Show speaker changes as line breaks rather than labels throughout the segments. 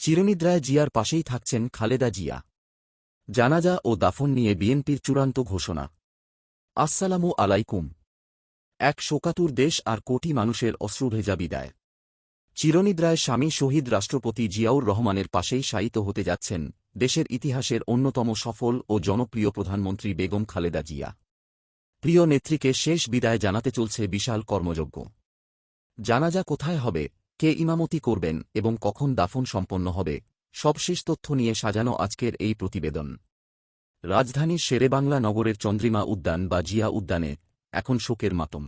চিরনিদ্রায় জিয়ার পাশেই থাকছেন খালেদা জিয়া। জানাজা ও দাফন নিয়ে বিএনপির চূড়ান্ত ঘোষণা। আসসালামু আলাইকুম। এক শোকাতুর দেশ আর কোটি মানুষের অশ্রুভেজা বিদায়। চিরনিদ্রায় স্বামী শহীদ রাষ্ট্রপতি জিয়াউর রহমানের পাশেই শায়িত হতে যাচ্ছেন দেশের ইতিহাসের অন্যতম সফল ও জনপ্রিয় প্রধানমন্ত্রী বেগম খালেদা জিয়া। প্রিয় নেত্রীকে শেষ বিদায় জানাতে চলছে বিশাল কর্মযজ্ঞ। জানাজা কোথায় হবে? কে ইমামতি করবেন এবং কখন দাফন সম্পন্ন হবে, সবশেষ তথ্য নিয়ে সাজানো আজকের এই প্রতিবেদন। রাজধানীর শেরেবাংলা নগরের চন্দ্রিমা উদ্যান বা জিয়া উদ্যানে এখন শোকের মাতম।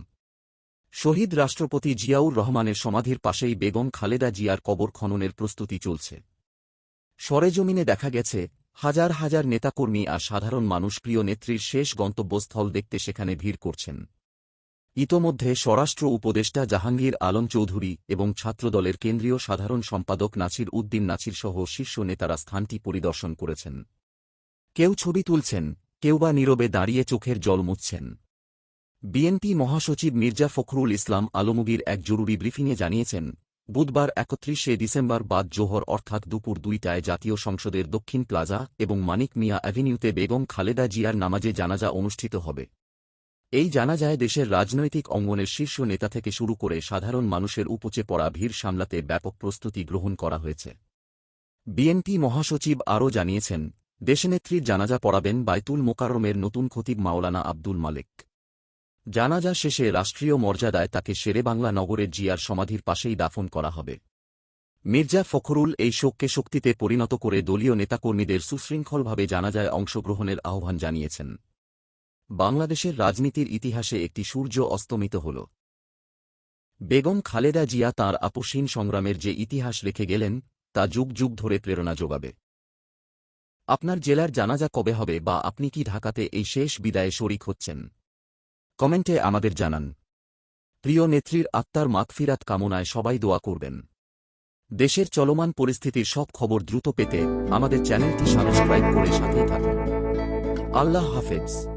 শহীদ রাষ্ট্রপতি জিয়াউর রহমানের সমাধির পাশেই বেগম খালেদা জিয়ার কবর খননের প্রস্তুতি চলছে। সরেজমিনে দেখা গেছে, হাজার হাজার নেতাকর্মী আর সাধারণ মানুষ প্রিয় নেত্রীর শেষ গন্তব্যস্থল দেখতে সেখানে ভিড় করছেন। ইতোমধ্যে স্বরাষ্ট্র উপদেষ্টা জাহাঙ্গীর আলম চৌধুরী এবং ছাত্রদলের কেন্দ্রীয় সাধারণ সম্পাদক নাছির উদ্দিন নাছির সহ শীর্ষ নেতারা স্থানটি পরিদর্শন করেছেন। কেউ ছবি তুলছেন, কেউ বা নীরবে দাঁড়িয়ে চোখের জল মুছছেন। বিএনপি মহাসচিব মির্জা ফখরুল ইসলাম আলমগীর এক জরুরি ব্রিফিংয়ে জানিয়েছেন, বুধবার একত্রিশে ডিসেম্বর বাদ জোহর অর্থাৎ দুপুর দুইটায় জাতীয় সংসদের দক্ষিণ প্লাজা এবং মানিক মিয়া অ্যাভিনিউতে বেগম খালেদা জিয়ার নামাজে জানাজা অনুষ্ঠিত হবে। এই জানাজায় দেশের রাজনৈতিক অঙ্গনের শীর্ষ নেতা থেকে শুরু করে সাধারণ মানুষের উপচে পড়া ভিড় সামলাতে ব্যাপক প্রস্তুতি গ্রহণ করা হয়েছে। বিএনপি মহাসচিব আরও জানিয়েছেন, দেশনেত্রীর জানাজা পড়াবেন বাইতুল মোকাররমের নতুন খতিব মাওলানা আব্দুল মালেক। জানাজা শেষে রাষ্ট্রীয় মর্যাদায় তাকে শেরেবাংলা নগরের জিয়ার সমাধির পাশেই দাফন করা হবে। মির্জা ফখরুল এই শোককে শক্তিতে পরিণত করে দলীয় নেতাকর্মীদের সুশৃঙ্খলভাবে জানাজায় অংশগ্রহণের আহ্বান জানিয়েছেন। বাংলাদেশের রাজনীতির ইতিহাসে একটি সূর্য অস্তমিত হল। বেগম খালেদা জিয়া তাঁর আপসীন সংগ্রামের যে ইতিহাস রেখে গেলেন, তা যুগ যুগ ধরে প্রেরণা যোগাবে। আপনার জেলার জানাজা কবে হবে বা আপনি কি ঢাকাতে এই শেষ বিদায়ে শরিক হচ্ছেন? কমেন্টে আমাদের জানান। প্রিয় নেত্রীর আত্মার মাগফিরাত কামনায় সবাই দোয়া করবেন। দেশের চলমান পরিস্থিতির সব খবর দ্রুত পেতে আমাদের চ্যানেলটি সাবস্ক্রাইব করে সাথেই থাকুন। আল্লাহ হাফেজ।